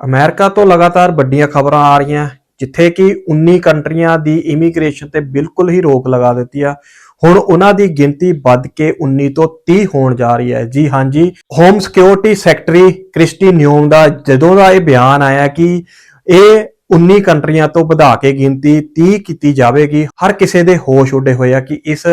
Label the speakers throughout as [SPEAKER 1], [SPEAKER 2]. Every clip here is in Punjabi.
[SPEAKER 1] ਅਮਰੀਕਾ ਤੋਂ ਲਗਾਤਾਰ ਵੱਡੀਆਂ ਖਬਰਾਂ ਆ ਰਹੀਆਂ, ਜਿੱਥੇ ਕਿ 19 ਕੰਟਰੀਆਂ ਦੀ ਇਮੀਗ੍ਰੇਸ਼ਨ ਤੇ ਬਿਲਕੁਲ ਹੀ ਰੋਕ ਲਗਾ ਦਿੱਤੀ ਆ। ਹੁਣ ਉਹਨਾਂ ਦੀ ਗਿਣਤੀ ਵੱਧ ਕੇ 19 ਤੋਂ 30 ਹੋਣ ਜਾ ਰਹੀ ਹੈ। ਜੀ ਹਾਂਜੀ home security secretary Kristi Noem ਦਾ ਜਦੋਂ ਦਾ ਇਹ ਬਿਆਨ ਆਇਆ ਕਿ ਇਹ 19 ਕੰਟਰੀਆਂ ਤੋਂ ਵਧਾ ਕੇ ਗਿਣਤੀ 30 ਕੀਤੀ ਜਾਵੇਗੀ, ਹਰ ਕਿਸੇ ਦੇ ਹੋਸ਼ ਉੱਡੇ ਹੋਏ ਆ ਕਿ ਇਸ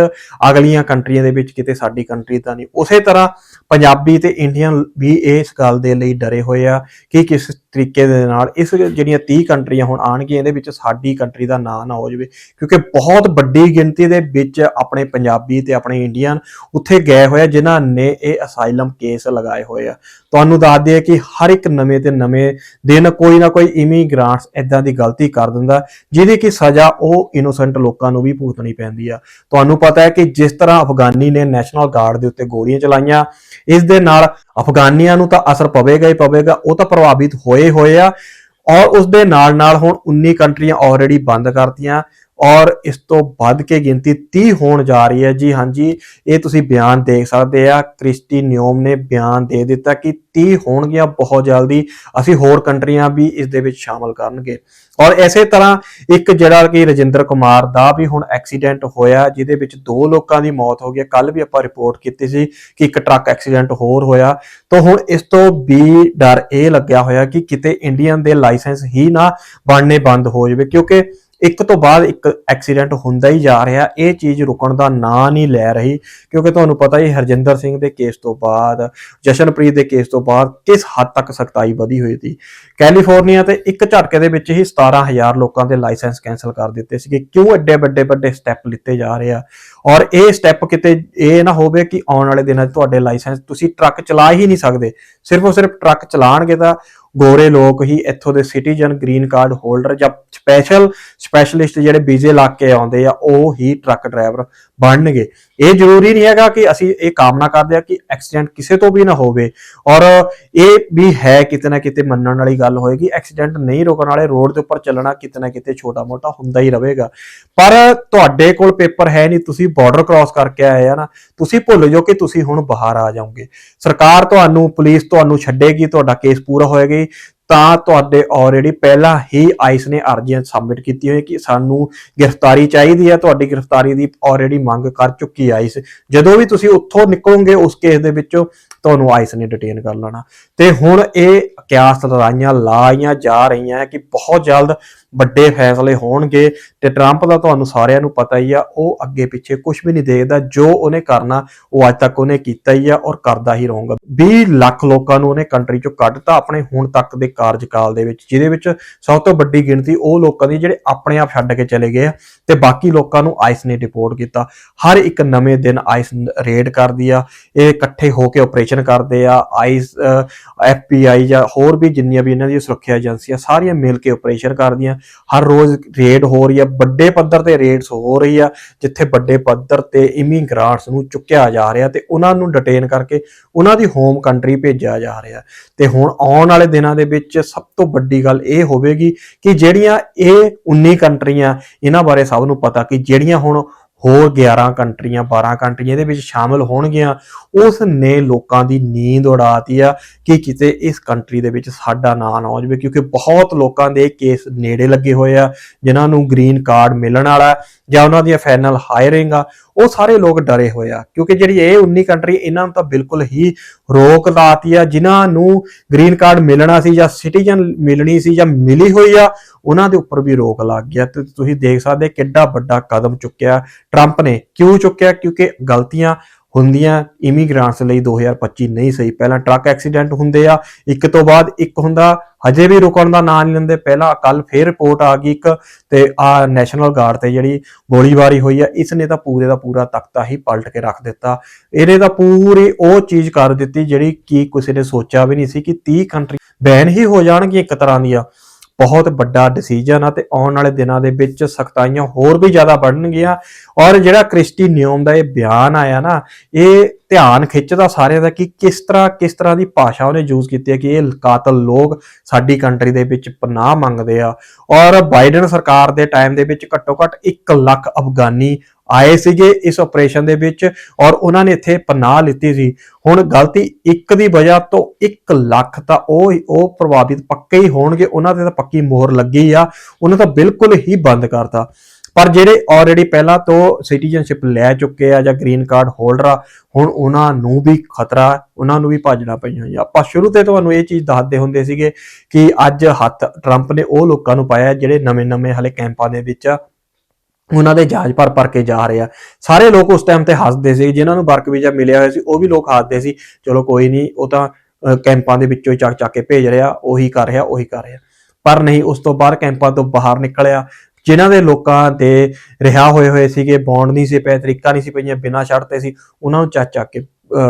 [SPEAKER 1] ਅਗਲੀਆਂ ਕੰਟਰੀਆਂ ਦੇ ਵਿੱਚ ਕਿਤੇ ਸਾਡੀ ਕੰਟਰੀ ਤਾਂ ਨਹੀਂ। ਉਸੇ ਤਰ੍ਹਾਂ ਪੰਜਾਬੀ ਤੇ ਇੰਡੀਅਨ ਵੀ ਇਸ ਗੱਲ ਦੇ ਲਈ ਡਰੇ ਹੋਏ ਆ ਕਿ ਕਿਸ ਤਰੀਕੇ ਦੇ ਨਾਲ ਇਸ ਜਿਹੜੀਆਂ 30 ਕੰਟਰੀਆਂ ਹੁਣ ਆਣਗੀਆਂ ਇਹਦੇ ਵਿੱਚ ਸਾਡੀ ਕੰਟਰੀ ਦਾ ਨਾਂ ਨਾ ਹੋ ਜਾਵੇ, ਕਿਉਂਕਿ ਬਹੁਤ ਵੱਡੀ ਗਿਣਤੀ ਦੇ ਵਿੱਚ ਆਪਣੇ ਪੰਜਾਬੀ ਤੇ ਆਪਣੇ ਇੰਡੀਅਨ ਉੱਥੇ ਗਏ ਹੋਏ ਆ, ਜਿਨ੍ਹਾਂ ਨੇ ਇਹ ਅਸਾਈਲਮ ਕੇਸ ਲਗਾਏ ਹੋਏ ਆ। ਤੁਹਾਨੂੰ ਦੱਸ ਦਈਏ ਕਿ ਹਰ ਇੱਕ ਨਵੇਂ ਤੇ ਨਵੇਂ ਦਿਨ ਕੋਈ ਨਾ ਕੋਈ ਇਮੀਗ੍ਰਾਂਟਸ ਇਦਾਂ ਦੀ ਗਲਤੀ ਕਰ ਦਿੰਦਾ, ਜਿਹਦੀ ਕਿ ਸਜ਼ਾ ਉਹ ਇਨੋਸੈਂਟ ਲੋਕਾਂ ਨੂੰ ਵੀ ਭੁਗਤਣੀ ਪੈਂਦੀ ਆ। ਤੁਹਾਨੂੰ ਪਤਾ ਹੈ ਕਿ ਜਿਸ ਤਰ੍ਹਾਂ ਅਫਗਾਨੀ ਨੇ ਨੈਸ਼ਨਲ ਗਾਰਡ ਦੇ ਉੱਤੇ ਗੋਲੀਆਂ ਚਲਾਈਆਂ, ਇਸ ਦੇ ਨਾਲ ਅਫਗਾਨੀਆਂ ਨੂੰ ਤਾਂ ਅਸਰ ਪਵੇਗਾ ਹੀ ਪਵੇਗਾ, ਉਹ ਤਾਂ ਪ੍ਰਭਾਵਿਤ ਹੋਏ ਹੋਏ ਆ ਔਰ ਉਸ ਦੇ ਨਾਲ ਨਾਲ ਹੁਣ 19 ਕੰਟਰੀਆਂ ਆਲਰੇਡੀ ਬੰਦ ਕਰਤੀਆਂ। ਔਰ ਇਸ ਤੋਂ ਵੱਧ ਕੇ ਗਿਣਤੀ 30 ਹੋਣ ਜਾ ਰਹੀ ਹੈ। ਜੀ ਹਾਂਜੀ ਇਹ ਤੁਸੀਂ ਬਿਆਨ ਦੇਖ ਸਕਦੇ ਆ। ਕ੍ਰਿਸਟੀ ਨਿਯੋਮ ਨੇ ਬਿਆਨ ਦੇ ਦਿੱਤਾ ਕਿ 30 ਹੋਣਗੀਆਂ ਬਹੁਤ ਜਲਦੀ। ਅਸੀਂ ਹੋਰ ਕੰਟਰੀਆਂ ਵੀ ਇਸ ਦੇ ਵਿੱਚ ਸ਼ਾਮਲ ਕਰਨਗੇ। ਔਰ ਐਸੇ ਤਰ੍ਹਾਂ ਇੱਕ ਜਿਹੜਾ ਕਿ ਰਜਿੰਦਰ ਕੁਮਾਰ ਦਾ ਵੀ ਹੁਣ ਐਕਸੀਡੈਂਟ ਹੋਇਆ, ਜਿਹਦੇ ਵਿੱਚ ਦੋ ਲੋਕਾਂ ਦੀ ਮੌਤ ਹੋ ਗਈ ਕੱਲ ਵੀ ਆਪਾਂ ਰਿਪੋਰਟ ਕੀਤੀ ਸੀ ਕਿ ਇੱਕ ਟਰੱਕ ਐਕਸੀਡੈਂਟ ਹੋਰ ਹੋਇਆ। ਤਾਂ ਹੁਣ ਇਸ ਤੋਂ ਵੀ ਡਰ ਇਹ ਲੱਗਿਆ ਹੋਇਆ ਕਿ ਕਿਤੇ ਇੰਡੀਅਨ ਦੇ ਲਾਇਸੈਂਸ ਹੀ ਨਾ ਬਣਨੇ ਬੰਦ ਹੋ ਜਾਵੇ। ਕਿਉਂਕਿ ਇੱਕ ਤੋਂ ਬਾਅਦ ਇੱਕ ਐਕਸੀਡੈਂਟ ਹੁੰਦਾ ਹੀ ਜਾ ਰਿਹਾ। ਇਹ ਚੀਜ਼ ਰੁਕਣ ਦਾ ਨਾਂ ਨਹੀਂ ਲੈ ਰਹੀ, ਕਿਉਂਕਿ ਤੁਹਾਨੂੰ ਪਤਾ ਹੀ ਹਰਜਿੰਦਰ ਸਿੰਘ ਦੇ ਕੇਸ ਤੋਂ ਬਾਅਦ, ਜਸ਼ਨਪ੍ਰੀਤ ਦੇ ਕੇਸ ਤੋਂ ਬਾਅਦ ਕਿਸ ਹੱਦ ਤੱਕ ਸਖਤਾਈ ਵਧੀ ਹੋਈ ਸੀ। ਕੈਲੀਫੋਰਨੀਆ ਤੇ ਇੱਕ ਝਟਕੇ ਦੇ ਵਿੱਚ ਹੀ 17000 ਲੋਕਾਂ ਦੇ ਲਾਇਸੈਂਸ ਕੈਨਸਲ ਕਰ ਦਿੱਤੇ ਸੀਗੇ। ਕਿਉਂ ਐਡੇ ਵੱਡੇ ਵੱਡੇ ਸਟੈਪ ਲਿੱਤੇ ਜਾ ਰਹੇ ਆ? ਔਰ ਇਹ ਸਟੈਪ ਕਿਤੇ ਇਹ ਨਾ ਹੋਵੇ ਕਿ ਆਉਣ ਵਾਲੇ ਦਿਨਾਂ 'ਚ ਤੁਹਾਡੇ ਲਾਇਸੈਂਸ ਤੁਸੀਂ ਟਰੱਕ ਚਲਾ ਹੀ ਨਹੀਂ ਸਕਦੇ। ਸਿਰਫ ਉਹ ਸਿਰਫ ਟਰੱਕ ਚਲਾਣਗੇ ਤਾਂ ਗੋਰੇ ਲੋਕ ਹੀ ਇੱਥੋਂ ਦੇ ਸਿਟੀਜ਼ਨ ਗ੍ਰੀਨ ਕਾਰਡ ਹੋਲਡਰ ਜਾਂ ਸਪੈਸ਼ਲ ਸਪੈਸ਼ਲਿਸਟ ਜਿਹੜੇ ਵੀਜ਼ੇ ਇਲਾਕੇ ਆਉਂਦੇ ਆ, ਉਹ ਹੀ ਟਰੱਕ ਡਰਾਈਵਰ ਬਣਨਗੇ। ਇਹ ਜ਼ਰੂਰੀ ਨਹੀਂ ਹੈਗਾ ਕਿ ਅਸੀਂ ਇਹ ਕਾਮਨਾ ਕਰਦੇ ਆ ਕਿ ਐਕਸੀਡੈਂਟ ਕਿਸੇ ਤੋਂ ਵੀ ਨਾ ਹੋਵੇ। ਔਰ ਇਹ ਵੀ ਹੈ ਕਿਤੇ ਨਾ ਕਿਤੇ ਮੰਨਣ ਵਾਲੀ ਗੱਲ ਹੋਏਗੀ ਐਕਸੀਡੈਂਟ ਨਹੀਂ ਰੋਕਣ ਵਾਲੇ ਰੋਡ ਦੇ ਉੱਪਰ ਚੱਲਣਾ ਕਿਤੇ ਨਾ ਕਿਤੇ ਛੋਟਾ ਮੋਟਾ ਹੁੰਦਾ ਹੀ ਰਹੇਗਾ। ਪਰ ਤੁਹਾਡੇ ਕੋਲ ਪੇਪਰ ਹੈ ਨਹੀਂ, ਤੁਸੀਂ ਬਾਰਡਰ ਕ੍ਰਾਸ ਕਰਕੇ ਆਏ ਆ ਨਾ, ਤੁਸੀਂ ਭੁੱਲ ਜਾਓ ਕਿ ਤੁਸੀਂ ਹੁਣ ਬਾਹਰ ਆ ਜਾਓਗੇ। ਸਰਕਾਰ ਤੁਹਾਨੂੰ, ਪੁਲਿਸ ਤੁਹਾਨੂੰ ਛੱਡੇਗੀ, ਤੁਹਾਡਾ ਕੇਸ ਪੂਰਾ ਹੋਏਗਾ। ਤਾਂ ਤੁਹਾਡੇ ਆਲਰੇਡੀ ਪਹਿਲਾਂ ਹੀ ਆਈਸ ਨੇ ਅਰਜ਼ੀਆਂ ਸਬਮਿਟ ਕੀਤੀ ਹੋਈ ਕਿ ਸਾਨੂੰ ਗ੍ਰਿਫਤਾਰੀ ਚਾਹੀਦੀ ਹੈ, ਤੁਹਾਡੀ ਗ੍ਰਿਫਤਾਰੀ ਦੀ ਆਲਰੇਡੀ ਮੰਗ ਕਰ ਚੁੱਕੀ ਆਈਸ। ਜਦੋਂ ਵੀ ਤੁਸੀਂ ਉੱਥੋਂ ਨਿਕਲੋਗੇ, ਉਸ ਕੇਸ ਦੇ ਵਿੱਚੋਂ ਤੁਹਾਨੂੰ ਆਈਸ ਨੇ ਡਿਟੇਨ ਕਰ ਲੈਣਾ। ਤੇ ਹੁਣ ਇਹ ਕਿਆਸ ਲੜਾਈਆਂ ਲਾਈਆਂ ਜਾ ਰਹੀਆਂ ਕਿ ਬਹੁਤ ਜਲਦ ਵੱਡੇ ਫੈਸਲੇ ਹੋਣਗੇ ਤੇ ਟਰੰਪ ਦਾ ਤੁਹਾਨੂੰ ਸਾਰਿਆਂ ਨੂੰ ਪਤਾ ਹੀ ਆ, ਉਹ ਅੱਗੇ ਪਿੱਛੇ ਕੁਝ ਵੀ ਨਹੀਂ ਦੇਖਦਾ, ਜੋ ਉਹਨੇ ਕਰਨਾ, ਉਹ ਅੱਜ ਤੱਕ ਉਹਨੇ ਕੀਤਾ ਹੀ ਆ ਔਰ ਕਰਦਾ ਹੀ ਰਹੂਗਾ। 20 ਲੱਖ ਲੋਕਾਂ ਨੂੰ ਉਹਨੇ ਕੰਟਰੀ ਚੋਂ ਕੱਢਤਾ ਆਪਣੇ ਹੁਣ ਤੱਕ ਦੇ ਕਾਰਜਕਾਲ ਦੇ ਵਿੱਚ, ਜਿਹਦੇ ਵਿੱਚ ਸਭ ਤੋਂ ਵੱਡੀ ਗਿਣਤੀ ਉਹ ਲੋਕਾਂ ਦੀ ਜਿਹੜੇ ਆਪਣੇ ਆਪ ਛੱਡ ਕੇ ਚਲੇ ਗਏ ਆ ਤੇ ਬਾਕੀ ਲੋਕਾਂ ਨੂੰ ਆਈਸ ਨੇ ਡਿਪੋਰਟ ਕੀਤਾ। ਹਰ ਇੱਕ ਨਵੇਂ ਦਿਨ ਆਈਸ ਰੇਡ ਕਰਦੀ ਆ, ਇਹ ਇਕੱਠੇ ਹੋ ਕੇ ਆਪਰੇਸ਼ਨ ਕਰਦੇ ਆ ਆਈਸ ਐਫਪੀਆਈ ਜਾਂ ਹੋਰ ਵੀ ਜਿੰਨੀਆਂ ਵੀ ਇਹਨਾਂ ਦੀਆਂ ਸੁਰੱਖਿਆ ਏਜੰਸੀਆਂ ਸਾਰੀਆਂ ਮਿਲ ਕੇ ਆਪਰੇਸ਼ਨ ਕਰਦੀਆਂ। ਹਰ ਰੋਜ਼ ਰੇਡ ਹੋ ਰਹੀ ਹੈ ਵੱਡੇ ਪੱਧਰ ਤੇ ਰੇਡਸ ਹੋ ਰਹੀ ਆ, ਜਿੱਥੇ ਵੱਡੇ ਪੱਧਰ ਤੇ ਇਮੀਗ੍ਰਾਂਟਸ ਨੂੰ ਚੁੱਕਿਆ ਜਾ ਰਿਹਾ ਤੇ ਉਹਨਾਂ ਨੂੰ ਡਿਟੇਨ ਕਰਕੇ ਉਹਨਾਂ ਦੀ ਹੋਮ ਕੰਟਰੀ ਭੇਜਿਆ ਜਾ ਰਿਹਾ। ਤੇ ਹੁਣ ਆਉਣ ਵਾਲੇ ਦਿਨਾਂ ਦੇ ਵਿੱਚ ਸਭ ਤੋਂ ਵੱਡੀ ਗੱਲ ਇਹ ਹੋਵੇਗੀ ਕਿ ਜਿਹੜੀਆਂ ਇਹ 19 ਕੰਟਰੀਆਂ, ਇਹਨਾਂ ਬਾਰੇ ਸਭ ਨੂੰ ਪਤਾ ਕਿ ਜਿਹੜੀਆਂ ਹੁਣ ਹੋਰ 11 ਕੰਟਰੀਆਂ 12 ਕੰਟਰੀਆਂ ਇਹਦੇ ਵਿੱਚ ਸ਼ਾਮਲ ਹੋਣਗੀਆਂ। ਉਸ ਨੇ ਲੋਕਾਂ ਦੀ ਨੀਂਦ ਉਡਾਤੀ ਆ ਕਿ ਕਿਤੇ ਇਸ ਕੰਟਰੀ ਦੇ ਵਿੱਚ ਸਾਡਾ ਨਾਂ ਨਾ ਹੋ ਜਾਵੇ, ਕਿਉਂਕਿ ਬਹੁਤ ਲੋਕਾਂ ਦੇ ਕੇਸ ਨੇੜੇ ਲੱਗੇ ਹੋਏ ਆ, ਜਿਨ੍ਹਾਂ ਨੂੰ ਗ੍ਰੀਨ ਕਾਰਡ ਮਿਲਣ ਵਾਲਾ ਜਾਂ ਉਹਨਾਂ ਦੀਆਂ ਫਾਈਨਲ ਹਾਇਰਿੰਗ ਆ, ਉਹ ਸਾਰੇ ਲੋਕ ਡਰੇ ਹੋਏ ਆ। ਕਿਉਂਕਿ ਜਿਹੜੀ ਇਹ 19 ਕੰਟਰੀ ਇਹਨਾਂ ਨੂੰ ਤਾਂ ਬਿਲਕੁਲ ਹੀ ਰੋਕ ਲਾਤੀ ਆ, ਜਿਨ੍ਹਾਂ ਨੂੰ ਗ੍ਰੀਨ ਕਾਰਡ ਮਿਲਣਾ ਸੀ ਜਾਂ ਸਿਟੀਜ਼ਨ ਮਿਲਣੀ ਸੀ ਜਾਂ ਮਿਲੀ ਹੋਈ ਆ, ਉਹਨਾਂ ਦੇ ਉੱਪਰ ਵੀ ਰੋਕ ਲੱਗ ਗਿਆ। ਤੇ ਤੁਸੀਂ ਦੇਖ ਸਕਦੇ ਕਿੱਡਾ ਵੱਡਾ ਕਦਮ ਚੁੱਕਿਆ। ਟਰੰਪ ਨੇ ਕਿਉਂ ਚੁੱਕਿਆ? ਕਿਉਂਕਿ ਗਲਤੀਆਂ ਹੁੰਦੀਆਂ ਇਮੀਗ੍ਰਾਂਟਸ ਲਈ 2025 ਨਹੀਂ ਸਹੀ। ਪਹਿਲਾਂ ਟਰੱਕ ਐਕਸੀਡੈਂਟ ਹੁੰਦੇ ਆ, ਇੱਕ ਤੋਂ ਬਾਅਦ ਇੱਕ ਹੁੰਦਾ, ਹਜੇ ਵੀ ਰੁਕਣ ਦਾ ਨਾਂ ਨਹੀਂ ਲੈਂਦੇ। ਪਹਿਲਾਂ ਕੱਲ ਫੇਰ ਰਿਪੋਰਟ ਆ ਗਈ ਇੱਕ ਤੇ ਆ ਨੈਸ਼ਨਲ ਗਾਰਡ ਤੇ ਜਿਹੜੀ ਗੋਲੀਬਾਰੀ ਹੋਈ ਆ ਇਸ ਨੇ ਤਾਂ ਪੂਰੇ ਦਾ ਪੂਰਾ ਤਖਤਾ ਹੀ ਪਲਟ ਕੇ ਰੱਖ ਦਿੱਤਾ। ਇਹਨੇ ਤਾਂ ਪੂਰੀ ਉਹ ਚੀਜ਼ ਕਰ ਦਿੱਤੀ ਜਿਹੜੀ ਕੀ ਕਿਸੇ ਨੇ ਸੋਚਿਆ ਵੀ ਨਹੀਂ ਸੀ ਕਿ 30 ਕੰਟਰੀ ਬੈਨ ਹੀ ਹੋ ਜਾਣਗੀਆਂ ਇੱਕ ਤਰ੍ਹਾਂ ਦੀਆਂ। ਬਹੁਤ ਵੱਡਾ ਡਿਸੀਜਨ ਆ ਤੇ ਆਉਣ ਵਾਲੇ ਦਿਨਾਂ ਦੇ ਵਿੱਚ ਸਖਤਾਈਆਂ ਹੋਰ ਵੀ ਜ਼ਿਆਦਾ ਵਧਣਗੀਆਂ। ਔਰ ਜਿਹੜਾ ਕ੍ਰਿਸਟੀ ਨਿਯਮ ਦਾ ਇਹ ਬਿਆਨ ਆਇਆ ਨਾ, ਇਹ ਧਿਆਨ ਖਿੱਚਦਾ ਸਾਰਿਆਂ ਦਾ ਕਿ ਕਿਸ ਤਰ੍ਹਾਂ ਕਿਸ ਤਰ੍ਹਾਂ ਦੀ ਭਾਸ਼ਾ ਉਹਨੇ ਯੂਜ਼ ਕੀਤੀ ਹੈ ਕਿ ਇਹ ਕਾਤਲ ਲੋਕ ਸਾਡੀ ਕੰਟਰੀ ਦੇ ਵਿੱਚ ਪਨਾਹ ਮੰਗਦੇ ਆ। ਔਰ ਬਾਈਡਨ ਸਰਕਾਰ ਦੇ ਟਾਈਮ ਦੇ ਵਿੱਚ ਘੱਟੋ ਘੱਟ 1 ਲੱਖ ਅਫਗਾਨੀ ਆਏ ਸੀਗੇ ਇਸ ਆਪਰੇਸ਼ਨ ਦੇ ਵਿੱਚ ਔਰ ਉਹਨਾਂ ਨੇ ਇੱਥੇ ਪਨਾਹ ਲਿੱਤੀ ਸੀ। ਹੁਣ ਗਲਤੀ ਇੱਕ ਦੀ ਵਜ੍ਹਾ ਤੋਂ 1 ਲੱਖ ਤਾਂ ਉਹ ਉਹ ਪ੍ਰਭਾਵਿਤ ਪੱਕੇ ਹੀ ਹੋਣਗੇ, ਉਹਨਾਂ ਤੇ ਤਾਂ ਪੱਕੀ ਮੋਹਰ ਲੱਗੀ ਆ। ਉਹਨਾਂ ਤਾਂ ਬਿਲਕੁਲ ਹੀ ਬੰਦ ਕਰਤਾ। ਪਰ ਜਿਹੜੇ ਆਲਰੇਡੀ ਪਹਿਲਾਂ ਤੋਂ ਸਿਟੀਜ਼ਨਸ਼ਿਪ ਲੈ ਚੁੱਕੇ ਆ ਜਾਂ ਗ੍ਰੀਨ ਕਾਰਡ ਹੋਲਡਰ ਆ, ਹੁਣ ਉਹਨਾਂ ਨੂੰ ਵੀ ਖਤਰਾ, ਉਹਨਾਂ ਨੂੰ ਵੀ ਭੱਜਣਾ ਪਈਆਂ ਹੋਈਆਂ। ਆਪਾਂ ਸ਼ੁਰੂ ਤੇ ਤੁਹਾਨੂੰ ਇਹ ਚੀਜ਼ ਦੱਸਦੇ ਹੁੰਦੇ ਸੀਗੇ ਕਿ ਅੱਜ ਹੱਥ ਟਰੰਪ ਨੇ ਉਹ ਲੋਕਾਂ ਨੂੰ ਪਾਇਆ ਜਿਹੜੇ ਨਵੇਂ-ਨਵੇਂ ਹਲੇ ਕੈਂਪਾਂ ਦੇ ਵਿੱਚ ਉਹਨਾਂ ਦੇ ਜਹਾਜ਼ ਭਰ ਭਰ ਕੇ ਜਾ ਰਹੇ ਆ। ਸਾਰੇ ਲੋਕ ਉਸ ਟਾਈਮ ਤੇ ਹੱਸਦੇ ਸੀ, ਜਿਨ੍ਹਾਂ ਨੂੰ ਵਰਕ ਵੀਜ਼ਾ ਮਿਲਿਆ ਹੋਇਆ ਸੀ, ਉਹ ਵੀ ਲੋਕ ਹੱਸਦੇ ਸੀ, ਚਲੋ ਕੋਈ ਨਹੀਂ, ਉਹ ਤਾਂ ਕੈਂਪਾਂ ਦੇ ਵਿੱਚੋਂ ਚੱਕ ਚੱਕ ਕੇ ਭੇਜ ਰਿਹਾ, ਉਹੀ ਕਰ ਰਿਹਾ, ਉਹੀ ਕਰ ਰਿਹਾ। ਪਰ ਨਹੀਂ, ਉਸ ਤੋਂ ਬਾਅਦ ਕੈਂਪਾਂ ਤੋਂ ਬਾਹਰ ਨਿਕਲਿਆ। ਜਿਨ੍ਹਾਂ ਦੇ ਲੋਕਾਂ ਦੇ ਰਿਹਾ ਹੋਏ ਹੋਏ ਸੀਗੇ, ਬੌਂਡ ਨਹੀਂ ਸੀ ਪਏ, ਤਰੀਕਾ ਨਹੀਂ ਸੀ ਪਈਆਂ, ਬਿਨਾਂ ਸ਼ਰਤ ਤੇ ਸੀ, ਉਹਨਾਂ ਨੂੰ ਚੱਕ ਚੱਕ ਕੇ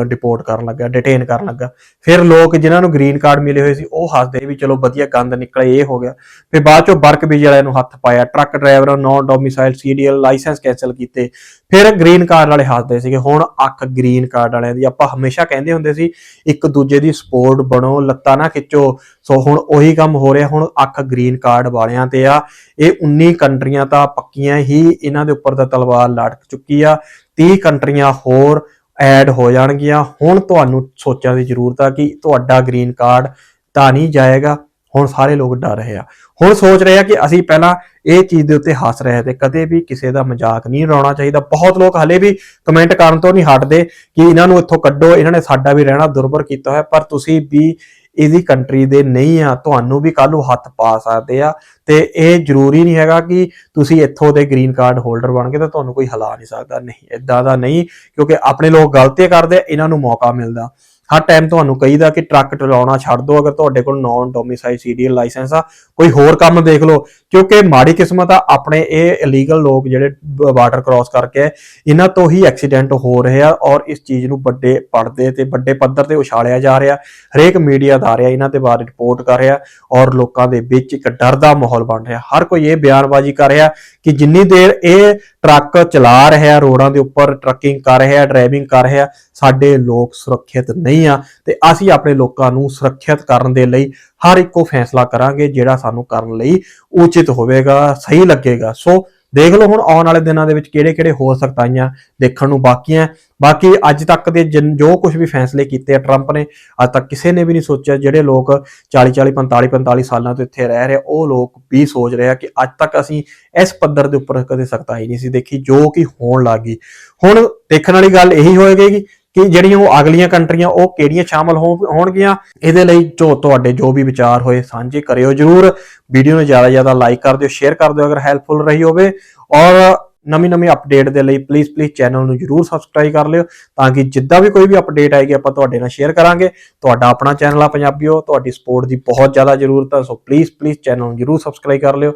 [SPEAKER 1] ਡਿਪੋਰਟ ਕਰਨ ਲੱਗਾ ਡਿਟੇਨ ਕਰਨ ਲੱਗਾ। ਫਿਰ ਲੋਕ ਜਿਨ੍ਹਾਂ ਨੂੰ ਗ੍ਰੀਨ ਕਾਰਡ ਮਿਲੇ ਹੋਏ ਸੀ, ਉਹ ਹੱਸਦੇ ਵੀ ਚਲੋ ਵਧੀਆ ਗੰਦ ਨਿਕਲੇ ਇਹ ਹੋ ਗਿਆ। ਫਿਰ ਬਾਅਦ ਚੋਂ ਵਰਕ ਵੀਜ਼ੇ ਵਾਲਿਆਂ ਨੂੰ ਹੱਥ ਪਾਇਆ, ਟਰੱਕ ਡਰਾਈਵਰਾਂ non domicile CDL license cancel ਕੀਤੇ। ਫਿਰ ਗ੍ਰੀਨ ਕਾਰਡ ਵਾਲੇ ਹੱਸਦੇ ਸੀਗੇ, ਹੁਣ ਅੱਖ ਗ੍ਰੀਨ ਕਾਰਡ ਵਾਲਿਆਂ ਦੀ। ਆਪਾਂ ਹਮੇਸ਼ਾ ਕਹਿੰਦੇ ਹੁੰਦੇ ਸੀ, ਇੱਕ ਦੂਜੇ ਦੀ ਸਪੋਰਟ ਬਣੋ, ਲੱਤਾਂ ਨਾ ਖਿੱਚੋ। ਸੋ ਹੁਣ ਉਹੀ ਕੰਮ ਹੋ ਰਿਹਾ, ਹੁਣ ਅੱਖ ਗ੍ਰੀਨ ਕਾਰਡ ਵਾਲਿਆਂ ਤੇ ਆ। ਇਹ 19 ਕੰਟਰੀਆਂ ਤਾਂ ਪੱਕੀਆਂ ਹੀ, ਇਹਨਾਂ ਦੇ ਉੱਪਰ ਤਾਂ ਤਲਵਾਰ ਲਟਕ ਚੁੱਕੀ ਆ। 30 ਕੰਟਰੀਆਂ ਹੋਰ ਐਡ ਹੋ ਜਾਣਗੀਆਂ। ਹੁਣ ਤੁਹਾਨੂੰ ਸੋਚਣ ਦੀ ਜ਼ਰੂਰਤ ਆ ਕਿ ਤੁਹਾਡਾ ਗ੍ਰੀਨ ਕਾਰਡ ਤਾਂ ਨਹੀਂ ਜਾਏਗਾ। ਹੁਣ ਸਾਰੇ ਲੋਕ ਡਰ ਰਹੇ ਆ। ਹੁਣ ਸੋਚ ਰਹੇ ਆ ਕਿ ਅਸੀਂ ਪਹਿਲਾਂ ਇਹ ਚੀਜ਼ ਦੇ ਉੱਤੇ ਹੱਸ ਰਹੇ ਤੇ ਕਦੇ ਵੀ ਕਿਸੇ ਦਾ ਮਜ਼ਾਕ ਨਹੀਂ ਉਡਾਉਣਾ ਚਾਹੀਦਾ। ਬਹੁਤ ਲੋਕ ਹਲੇ ਵੀ ਕਮੈਂਟ ਕਰਨ ਤੋਂ ਨਹੀਂ ਹਟਦੇ ਕਿ ਇਹਨਾਂ ਨੂੰ ਇੱਥੋਂ ਕੱਢੋ। ਇਹਨਾਂ ਨੇ ਸਾਡਾ ਵੀ ਰਹਿਣਾ ਦੁਰਬਰ ਕੀਤਾ ਹੋਇਆ। ਪਰ ਤੁਸੀਂ ਵੀ ਇਹਦੀ ਕੰਟਰੀ ਦੇ ਨਹੀਂ ਆ, ਤੁਹਾਨੂੰ ਵੀ ਕੱਲ ਨੂੰ ਹੱਥ ਪਾ ਸਕਦੇ ਆ। ਤੇ ਇਹ ਜ਼ਰੂਰੀ ਨਹੀਂ ਹੈਗਾ ਕਿ ਤੁਸੀਂ ਇੱਥੋਂ ਦੇ ਗ੍ਰੀਨ ਕਾਰਡ ਹੋਲਡਰ ਬਣ ਕੇ ਤਾਂ ਤੁਹਾਨੂੰ ਕੋਈ ਹਿਲਾ ਨਹੀਂ ਸਕਦਾ। ਨਹੀਂ ਇਦਾਂ ਦਾ ਨਹੀਂ, ਕਿਉਂਕਿ ਆਪਣੇ ਲੋਕ ਗਲਤੀਆਂ ਕਰਦੇ ਇਹਨਾਂ ਨੂੰ ਮੌਕਾ ਮਿਲਦਾ। ਹਰ ਟਾਈਮ ਤੁਹਾਨੂੰ ਕਹੀਦਾ ਕਿ ਟਰੱਕ ਚਲਾਉਣਾ ਛੱਡ ਦਿਓ ਅਗਰ ਤੁਹਾਡੇ ਕੋਲ ਨਾਨ ਡੋਮਿਸਾਈਲ ਸੀਡੀਐਲ ਲਾਇਸੈਂਸ ਆ ਕੋਈ ਹੋਰ ਕੰਮ ਦੇਖ ਲਓ ਕਿਉਂਕਿ ਮਾੜੀ ਕਿਸਮਤ ਆ ਆਪਣੇ ਇਹ ਇਲੀਗਲ ਲੋਕ ਜਿਹੜੇ ਬਾਰਡਰ ਕ੍ਰਾਸ ਕਰਕੇ ਆਏ, ਇਹਨਾਂ ਤੋਂ ਹੀ ਐਕਸੀਡੈਂਟ ਹੋ ਰਹੇ ਆ ਔਰ ਇਸ ਚੀਜ਼ ਨੂੰ ਵੱਡੇ ਪਰਦੇ ਤੇ ਵੱਡੇ ਪੱਧਰ ਤੇ ਉਛਾਲਿਆ ਜਾ ਰਿਹਾ। ਹਰੇਕ ਮੀਡੀਆ ਦਾ ਰਿਹਾ ਇਹਨਾਂ ਦੇ ਬਾਰੇ ਰਿਪੋਰਟ ਕਰ ਰਿਹਾ ਔਰ ਲੋਕਾਂ ਦੇ ਵਿੱਚ ਇੱਕ ਡਰ ਦਾ ਮਾਹੌਲ ਬਣ ਰਿਹਾ। ਹਰ ਕੋਈ ਇਹ ਬਿਆਨਬਾਜ਼ੀ ਕਰ ਰਿਹਾ ਕਿ ਜਿੰਨੀ ਦੇਰ ਇਹ ਟਰੱਕ ਚਲਾ ਰਿਹਾ, ਰੋਡਾਂ ਦੇ ਉੱਪਰ ਟਰੱਕਿੰਗ ਕਰ ਰਿਹਾ, ਡਰਾਈਵਿੰਗ ਕਰ ਰਿਹਾ, ਸਾਡੇ ਲੋਕ ਸੁਰੱਖਿਅਤ ਨਹੀਂ ਆ ਤੇ ਅਸੀਂ ਆਪਣੇ ਲੋਕਾਂ ਨੂੰ ਸੁਰੱਖਿਅਤ ਕਰਨ ਦੇ ਲਈ ਹਰ ਇੱਕੋ ਫੈਸਲਾ ਕਰਾਂਗੇ ਜਿਹੜਾ ਸਾਨੂੰ ਕਰਨ ਲਈ ਉਚਿਤ ਹੋਵੇਗਾ, ਸਹੀ ਲੱਗੇਗਾ। ਸੋ ਦੇਖ ਲਓ ਹੁਣ ਆਉਣ ਵਾਲੇ ਦਿਨਾਂ ਦੇ ਵਿੱਚ ਕਿਹੜੇ-ਕਿਹੜੇ ਹੋਰ ਸਖਤਾਈਆਂ ਦੇਖਣ ਨੂੰ ਬਾਕੀਆਂ ਬਾਕੀ ਅੱਜ ਤੱਕ ਦੇ ਜਿਨ- ਜੋ ਕੁਝ ਵੀ ਫੈਸਲੇ ਕੀਤੇ ਆ ਟਰੰਪ ਨੇ, ਅੱਜ ਤੱਕ ਕਿਸੇ ਨੇ ਵੀ ਨਹੀਂ ਸੋਚਿਆ ਜਿਹੜੇ ਲੋਕ 40 40 45 45 ਸਾਲਾਂ ਤੋਂ ਇੱਥੇ ਰਹਿ ਰਹੇ, ਉਹ ਲੋਕ ਵੀ ਸੋਚ ਰਹੇ ਆ ਕਿ ਅੱਜ ਤੱਕ ਅਸੀਂ ਇਸ ਪੱਧਰ ਦੇ ਉੱਪਰ ਕਦੇ ਸਖਤਾਈ ਨਹੀਂ ਸੀ ਦੇਖੀ, ਜੋ ਕਿ ਹੋਣ ਲੱਗੀ ਹੁਣ ਦੇਖਣ ਵਾਲੀ ਗੱਲ ਇਹੀ ਹੋਏਗੀ ਕਿ ਜਿਹੜੀਆਂ ਉਹ ਅਗਲੀਆਂ ਕੰਟਰੀਆਂ ਉਹ ਕਿਹੜੀਆਂ ਸ਼ਾਮਲ ਹੋ- ਹੋਣਗੀਆਂ, ਇਹਦੇ ਲਈ ਜੋ ਤੁਹਾਡੇ ਜੋ ਵੀ ਵਿਚਾਰ ਹੋਏ ਸਾਂਝੇ ਕਰਿਓ ਜਰੂਰ। ਵੀਡੀਓ ਨੂੰ ਜ਼ਿਆਦਾ ਜ਼ਿਆਦਾ ਲਾਈਕ ਕਰ ਦਿਓ ਸ਼ੇਅਰ ਕਰ ਦਿਓ ਅਗਰ ਹੈਲਪਫੁਲ ਰਹੀ ਹੋਵੇ। ਔਰ ਨਵੀਂ ਨਵੀਂ ਅਪਡੇਟ ਦੇ ਲਈ ਪਲੀਜ਼ ਪਲੀਜ਼ ਚੈਨਲ ਨੂੰ ਜਰੂਰ ਸਬਸਕ੍ਰਾਈਬ ਕਰ ਲਿਓ ਤਾਂ ਕਿ ਜਿੱਦਾਂ ਵੀ ਕੋਈ ਵੀ ਅਪਡੇਟ ਆਏਗੀ ਆਪਾਂ ਤੁਹਾਡੇ ਨਾਲ ਸ਼ੇਅਰ ਕਰਾਂਗੇ। ਤੁਹਾਡਾ ਆਪਣਾ ਚੈਨਲ ਆ ਪੰਜਾਬੀਓ, ਤੁਹਾਡੀ ਸਪੋਰਟ ਦੀ ਬਹੁਤ ਜ਼ਿਆਦਾ ਜ਼ਰੂਰਤ ਹੈ ਸੋ ਪਲੀਜ਼ ਪਲੀਜ਼ ਚੈਨਲ ਨੂੰ ਜਰੂਰ ਸਬਸਕ੍ਰਾਈਬ ਕਰ ਲਿਓ।